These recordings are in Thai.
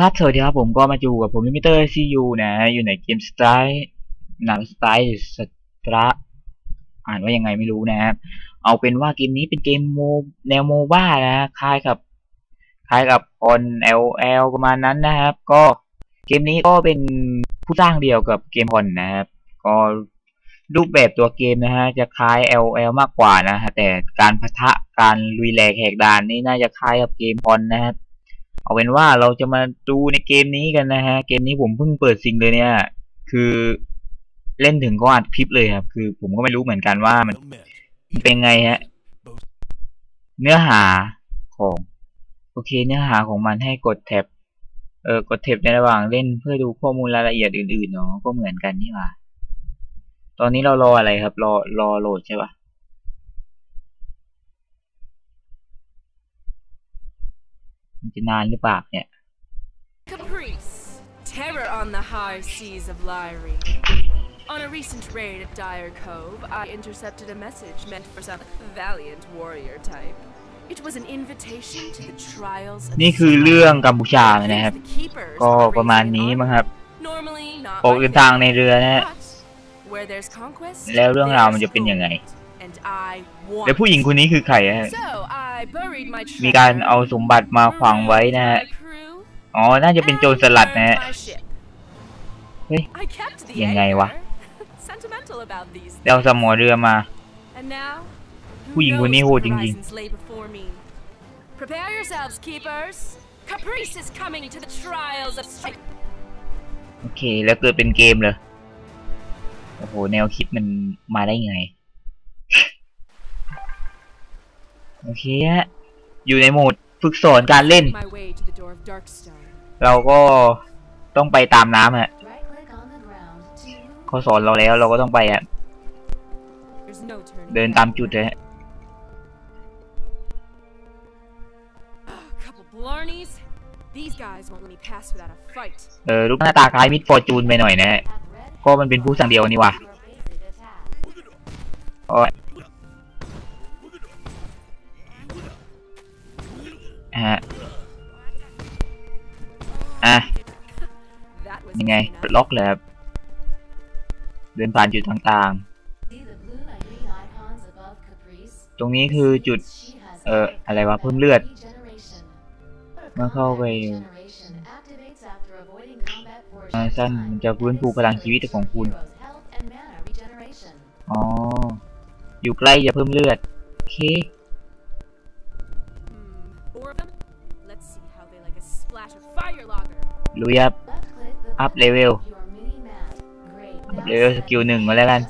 ครับสวัสดีครับผมก็มาอยู่กับผมลิมิเตอร์ซียูนะ อยู่ในเกมสไตล์หนังสไตล์สตระอ่านว่ายังไงไม่รู้นะครับเอาเป็นว่าเกมนี้เป็นเกมโมแนวโมบ้านะคล้ายกับคล้ายกับออนเอลเอลประมาณนั้นนะครับ ก็เกมนี้ก็เป็นผู้สร้างเดียวกับเกมพอนนะครับ ก็รูปแบบตัวเกมนะฮะ จะคล้าย LL มากกว่านะฮะ แต่การพะทะการลุยแหลกแหกด่านนี่น่าจะคล้ายกับเกมพอนนะครับ เอาเป็นว่าเราจะมาดูในเกมนี้กันนะฮะ เกมนี้ผมเพิ่งเปิดซิงเลยเนี่ย คือเล่นถึงก็อัดคลิปเลยครับ คือผมก็ไม่รู้เหมือนกันว่ามันเป็นไงฮะ เนื้อหาของ โอเค เนื้อหาของมันให้กดแท็บ เออกดแท็บในระหว่างเล่นเพื่อดูข้อมูลรายละเอียดอื่นๆเนาะ ก็เหมือนกันนี่หว่า ตอนนี้เรารออะไรครับ รอรอโหลดใช่ปะ มันจะนานหรือเปล่าเนี่ย Caprice, terror on the high seas of Lyri. On a recent raid at Dire Cove, I intercepted a message meant for some valiant warrior type. It was an invitation to the trials of นี่คือเรื่องกัมพูชา It นะครับ is the keepers ก็ of ประมาณ raising นี้ an มั้งครับ army. Normally not ออก my เดินทางใน favorite, เรือนะฮะ but where there's conquest, แล้วเรื่องราวมัน there's จะเป็นยังไง hope. And I want แล้วผู้หญิงคนนี้คือใครฮะ So I buried my มีการ treasure, เอาสมบัติมาขวางไว้นะฮะ my crew, อ๋อ น่าจะเป็นโจรสลัดนะฮะ and my ship. เฮ้ย I kept the ยังไงวะ anchor. Sentimental about these แล้วเอาสมอเรือมา And now, who ผู้หญิงคนนี้ knows โห what ดจริง horizons lay before me. Prepare yourselves, keepers. Caprice is coming to the trials of strength. ๆโอเค แล้วเกิดเป็นเกมเลยโอ้โห แนวคิดมันมาได้ไง โอเคฮะอยู่ในโหมดฝึกสอนการเล่น My way to the door of Darkstone. เราก็ต้องไปตามน้ำฮะ Right click on the ground to เขาสอนเราแล้วเราก็ต้องไปฮะ There's no turning. เดินตามจุดเลยฮะ A couple blarneys. These guys won't let me pass without a fight. เออรูปหน้าตาคล้ายมิดฟอร์จูนไปหน่อยนะฮะ have red ก็มันเป็นผู้สั่งเดียวนี่หว่า your basic attack. โอ้ย ไง easy ปล enough. ดล็อกเลยครับเดินผ่านจุดต่าง See the blue and green icons above Caprice? ๆตรงนี้คือจุด She has เอ่อ อะไรวะเพิ่มเลือด regeneration. เมื่อเข้าไป Regeneration activates after avoiding combat for a อ่า short สั้น time. มันจะฟื้นฟูพลังชีวิตของคุณ Heroes health and mana regeneration. อ๋อ อยู่ใกล้จะเพิ่มเลือด โอเค Hmm, four of them? Let's see how they like a splash of fire logger. ลุยครับ อัพเลเวลอัพเลเวลสกิลหนึ่งมาแล้วกัน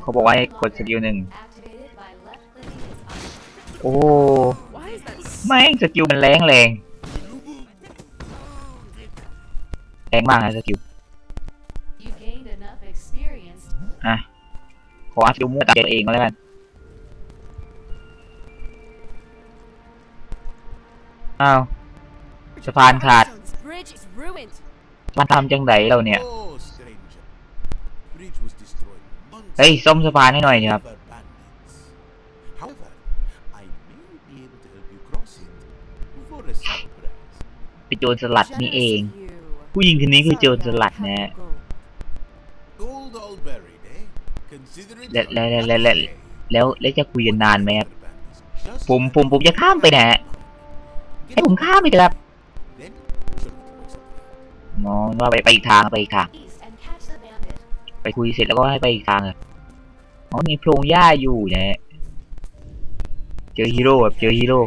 เขาบอกว่าให้กดสกิลหนึ่งโอ้ไม่สกิลมันแรงแรงแรงมากนะสกิลอะขออัพสกิลมั่วตัมเองมาแล้วกันอ้าวสะพานขาด มันทำจังไดเราเนี่ย เฮ้ยซ่อมสะพานให้หน่อยครับไปโจรสลัดนี่เอง ผู้หญิงคนนี้คือโจรสลัดนะฮะแล้วแล้วแล้วแล้วแล้วจะคุยกันนานไหมครับ ผมผมผมจะข้ามไปนะะให้ผมข้ามไปเถอะครับ something. มองว่าไปไปอีกทางไปอีกทาง ไปคุยเสร็จแล้วก็ให้ไปอีกทางอะอ๋อมีโพรงหญ้าอยู่เนะฮะเจอฮีโร่แบบเจอฮีโร่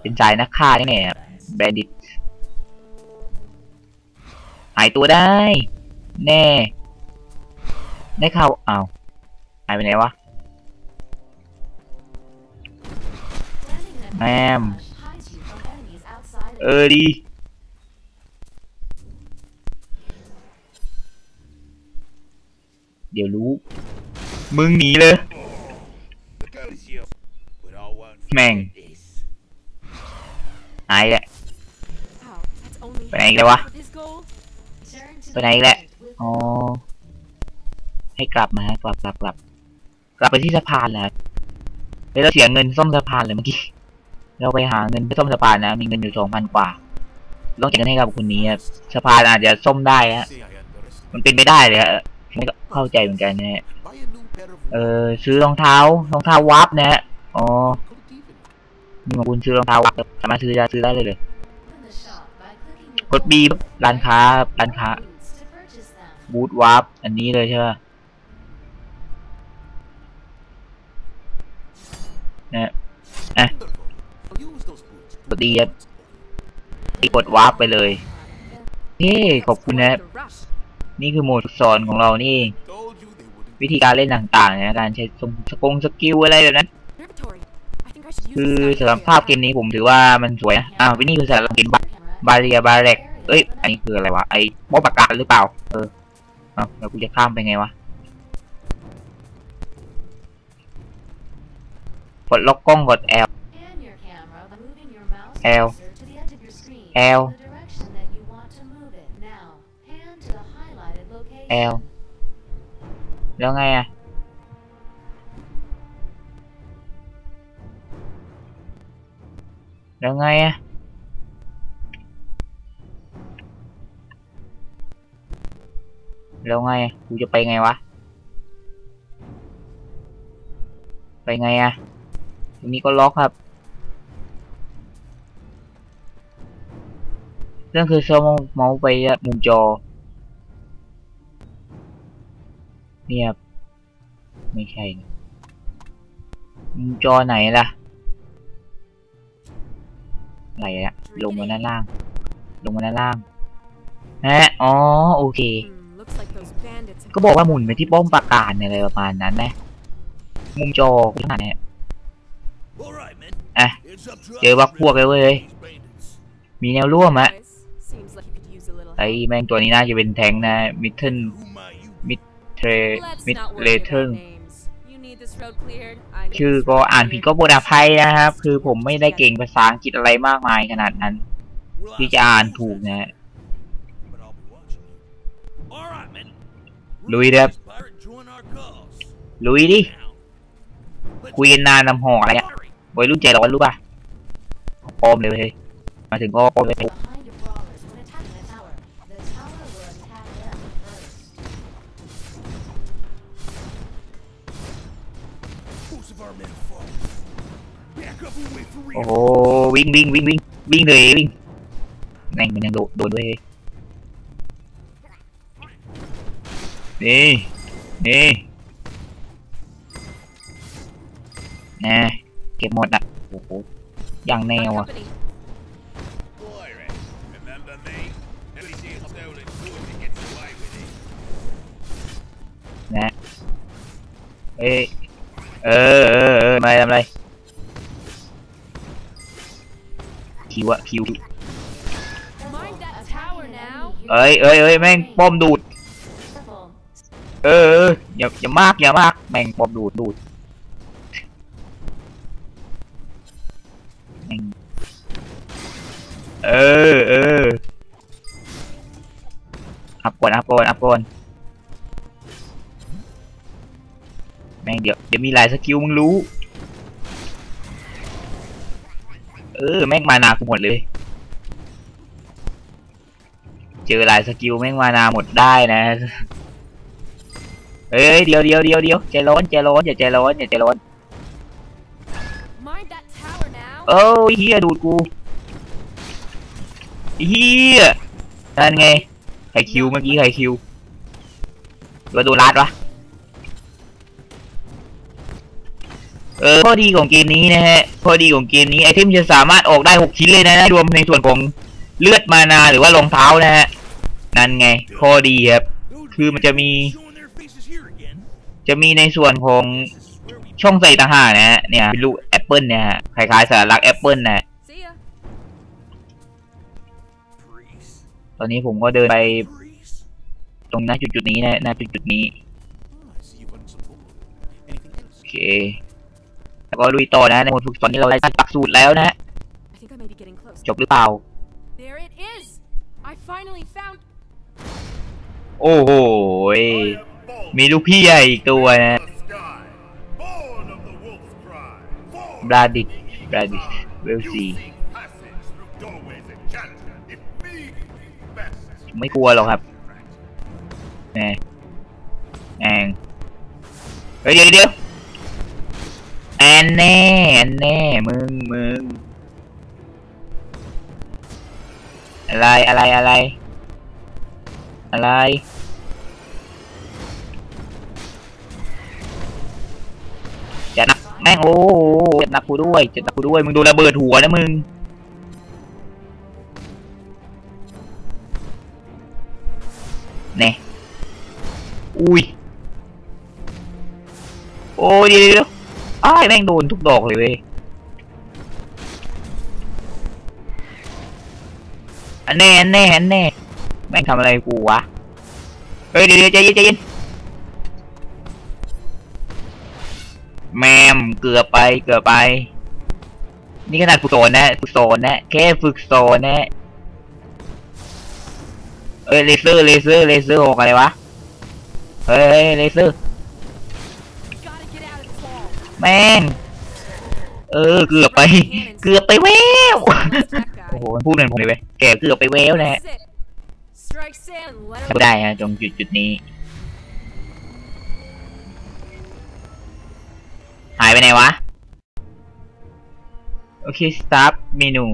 เป็นสายนักฆ่าแน่ๆแบนดิตหายตัวได้ แน่ได้เข้าอ้าวหายไปไหนวะ Standing in a Ma'am. camouflage hides you from enemies outside เออดี เดี๋ยวรู้ มึงหนีเลย The girl is here. But I won't Mang. forget this. หายแหละ Wow, that's only Bên này kìa quá. half of his gold. Turn to Bên the này lẹ. right with อ๋อ ให้กลับมา กลับกลับกลับ กลับไปที่สะพานแหละเฮ้ยเราเสียเงินซ่อมสะพานเลยเมื่อกี้ เราไปหาเงินไปซ่อมสะพานนะ มีเงินอยู่สองพันกว่าต้องจ่ายเงินให้กับคนนี้ครับสะพานอาจจะส้มได้ฮะมันเป็นไปได้เลยฮะ ไม่เข้าใจเหมือนกันนะฮะเออซื้อรองเท้ารองเท้าวับนะฮะอ๋อ Could even นี่มาคุณซื้อรองเท้าวับสามารถซื้อได้ซื้อได้เลยเลยกดบีร้านค้าร้านค้าบูธวับอันนี้เลยใช่ไหมนะ wonderful. I'll use those boots. กดดีครับกดวาร์ปไปเลยเฮ้ขอบคุณนะ นี่คือโหมดสอนของเรานี่เองวิธีการเล่นต่างๆนะการใช้สงสกงสกิลอะไรแบบนั้น คือสำหรับภาพเกมนี้ผมถือว่ามันสวยนะอ้าววินี่คือสำหรับเกมบาเรียบาเร็กเอ้ยอันนี้คืออะไรวะไอ้บอประกาศหรือเปล่า เออเอาแล้วกูจะข้ามไปไงวะกดล็อกกล้องกด L L. L. L แล้วไงอะแล้วไงอะแล้วไงกูจะไปไงวะ ไปไงอะตรงนี้ก็ล็อกครับเรื่องคือโซมเมาส์ไปมุมจอ เนี่ยครับไม่ใช่นะมุมจอไหนล่ะ ไหนอะลงมาด้านล่าง ลงมาด้านล่างฮะอ๋อ โอเค Hmm, looks like those bandits have ก็บอกว่าหมุนไปที่ป้อมปราการเนี่ยอะไรประมาณนั้นนะมุมจอขนาดเนี้ย All right, man. อะ It's up to เจอวักพวกเลยเว้ย these bandits. มีแนวร่วมอะ Guys, Seems like you could use a little ไอ้ help. แม่งตัวนี้น่าจะเป็นแทงค์นะ มิทเทิล Who might you เทร Let's มิด not เล worry เทิล about names. You need this road cleared. I need ชื่อ this ก็ road อ่านผิด cleared. ก็บนอภัยนะครับ คือผมไม่ได้เก่งภาษาอังกฤษอะไรมากมายขนาดนั้น Well, ที่จะอ่านถูกนะฮะ But I'll be watching you. All right, man. Louis Depp. This pirate join our cause. ลุยดิ Now. Let's คุยกันนานนำหอกอะไรอะ hurry. วัยรุ่นใจร้อนรู้ป่ะปลอมเลยเว้ยมาถึงก็ปลอมเลย วิ่งวิ่งวิ่งวิ่งวิ่งเลยวิ่งแม่งมันยังโดดโดนด้วยเฮ้ยนี่นี่นะเก็บหมดอะโอ้โหอย่างแน Got วอะ company. Pirate. Remember me? Everything stolen good that gets away with it. นะเอ้ยเออเออเออมาทำอะไร คิวอะคิว Mind that tower now. เอ้ยเอ้ยเอ้ยแม่งป้อมดูด Careful. เออเอออย่าอย่ามากอย่ามากแม่งป้อมดูดดูดแม่งเออเอออัพก่อนอัพก่อนอัพก่อนแม่งเดี๋ยวเดี๋ยวมีหลายสกิลมึงรู้ เออแม่งมานากูหมดเลย เจอหลายสกิลแม่งมานาหมดได้นะเอ้ยเดี๋ยวเดี๋ยวเดี๋ยวเดี๋ยวใจร้อนใจร้อนอย่าใจร้อนอย่าใจร้อน Mind that tower now. เอ้ยเฮียดูดกูเฮียนั่นไงใครคิวเมื่อกี้ใครคิวหรือว่าโดนลัดวะ ออข้อดีของเกมนี้นะฮะข้อดีของเกมนี้ไอเทมจะสามารถออกได้หกชิ้นเลยนะรวมในส่วนของเลือดมานาหรือว่ารองเท้านะฮะนั่นไง ข้อดีครับ Those Cứ mà cho bandits mi- showing their faces here again. จะมีในส่วนของช่องใส่ต่างหากนะฮะเนี่ยเป็นลูกแอปเปิลเนี่ยฮะคล้ายๆสารักแอปเปิลนะตอนนี้ผมก็เดินไป ตรงหน้าจุดๆนี้นะน้าจุดจุดๆนี้โอเค แล้วก็ลุยต่อนะในบทฝึกสอนที่เราได้หลักสูตรแล้วนะ I think I may be getting close. จบหรือเปล่า There it is. I finally found. โอ้โหยมีลูกพี่ใหญ่อีกตัวนะ sky, born of the wolf's cry, born บราดิสบราดิสเวลซี passage through doorways enchanted. If me ไม่กลัวหรอกครับแหมแองเฮ้ยเดี๋ยวเดี๋ยวแอนแน่แอนแน่มึงมึงอะไรอะไรอะไร อะไร จะหนักแม่งโอ้จะหนักกูด้วยจะหนักกูด้วย มึงโดนระเบิดหัวนะมึงเน่อุ้ย โอ้ยเดี๋ยว อ้ายแม่งโดนทุกดอกเลยเว้ย อันแน่อันแน่อันแน่ แม่งทำอะไรกูวะ เฮ้ยเดี๋ยวใจเย็นใจเย็นแมมเกือบไปเกือบไป นี่ขนาดฝึกโซนนะฝึกโซนนะแค่ฝึกโซนนะเอ้ยเลเซอร์เลเซอร์เลเซอร์ออกอะไรวะ เฮ้ยเลเซอร์ แม่งเออเกือบไป เกือบไปแวว That guy. โอ้โหมันพูดเหมือนผมเลยเว้ยแกเกือบไปแววนะฮะ That's it. Strike Sam and let ทำ him ได้ฮะตรงจุดจุดนี้ หายไปไหนวะ โอเค start เมนู